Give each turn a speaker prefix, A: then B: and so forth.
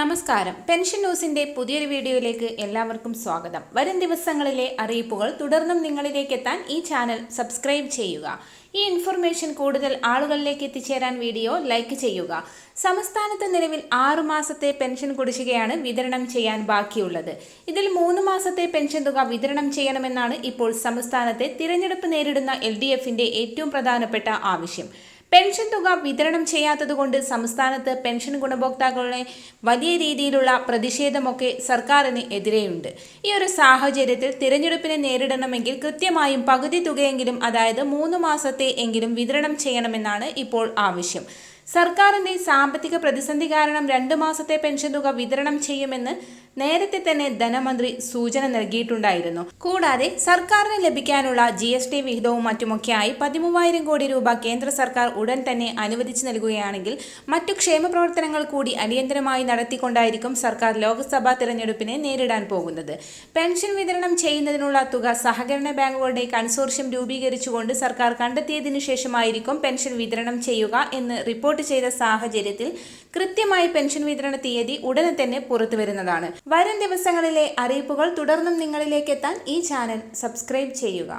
A: നമസ്കാരം. പെൻഷൻ ന്യൂസിന്റെ പുതിയൊരു വീഡിയോയിലേക്ക് എല്ലാവർക്കും സ്വാഗതം. വരും ദിവസങ്ങളിലെ അറിയിപ്പുകൾ തുടർന്നും നിങ്ങളിലേക്ക് എത്താൻ ഈ ചാനൽ സബ്സ്ക്രൈബ് ചെയ്യുക. ഈ ഇൻഫർമേഷൻ കൂടുതൽ ആളുകളിലേക്ക് എത്തിച്ചേരാൻ വീഡിയോ ലൈക്ക് ചെയ്യുക. സംസ്ഥാനത്ത് നിലവിൽ ആറു മാസത്തെ പെൻഷൻ കുടിശ്ശികയാണ് വിതരണം ചെയ്യാൻ ബാക്കിയുള്ളത്. ഇതിൽ മൂന്ന് മാസത്തെ പെൻഷൻ തുക വിതരണം ചെയ്യണമെന്നാണ് ഇപ്പോൾ സംസ്ഥാനത്തെ തിരഞ്ഞെടുപ്പ് നേരിടുന്ന എൽ ഏറ്റവും പ്രധാനപ്പെട്ട ആവശ്യം. പെൻഷൻ തുക വിതരണം ചെയ്യാത്തതുകൊണ്ട് സംസ്ഥാനത്ത് പെൻഷൻ ഗുണഭോക്താക്കളുടെ വലിയ രീതിയിലുള്ള പ്രതിഷേധമൊക്കെ സർക്കാരിന് എതിരെയുണ്ട്. ഈ ഒരു സാഹചര്യത്തിൽ തിരഞ്ഞെടുപ്പിനെ നേരിടണമെങ്കിൽ കൃത്യമായും പകുതി തുകയെങ്കിലും അതായത് മൂന്ന് മാസത്തെ എങ്കിലും വിതരണം ചെയ്യണമെന്നാണ് ഇപ്പോൾ ആവശ്യം. സർക്കാരിന്റെ സാമ്പത്തിക പ്രതിസന്ധി കാരണം രണ്ടു മാസത്തെ പെൻഷൻ തുക വിതരണം ചെയ്യുമെന്ന് നേരത്തെ തന്നെ ധനമന്ത്രി സൂചന നൽകിയിട്ടുണ്ടായിരുന്നു. കൂടാതെ സർക്കാരിന് ലഭിക്കാനുള്ള ജി എസ് ടി വിഹിതവും മറ്റുമൊക്കെയായി പതിമൂവായിരം കോടി രൂപ കേന്ദ്ര സർക്കാർ ഉടൻ തന്നെ അനുവദിച്ചു നൽകുകയാണെങ്കിൽ മറ്റു ക്ഷേമ പ്രവർത്തനങ്ങൾ കൂടി അടിയന്തരമായി നടത്തിക്കൊണ്ടായിരിക്കും സർക്കാർ ലോക്സഭാ തിരഞ്ഞെടുപ്പിനെ നേരിടാൻ പോകുന്നത്. പെൻഷൻ വിതരണം ചെയ്യുന്നതിനുള്ള തുക സഹകരണ ബാങ്കുകളുടെ കൺസോർഷ്യം രൂപീകരിച്ചുകൊണ്ട് സർക്കാർ കണ്ടെത്തിയതിനു ശേഷമായിരിക്കും പെൻഷൻ വിതരണം ചെയ്യുക എന്ന് റിപ്പോർട്ട് ചെയ്ത സാഹചര്യത്തിൽ കൃത്യമായി പെൻഷൻ വിതരണ തീയതി ഉടനെ തന്നെ പുറത്തു വരുന്നതാണ് വരും ദിവസങ്ങളിലെ അറിയിപ്പുകൾ തുടർന്നും നിങ്ങളിലേക്ക് എത്താൻ ഈ ചാനൽ സബ്സ്ക്രൈബ് ചെയ്യുക.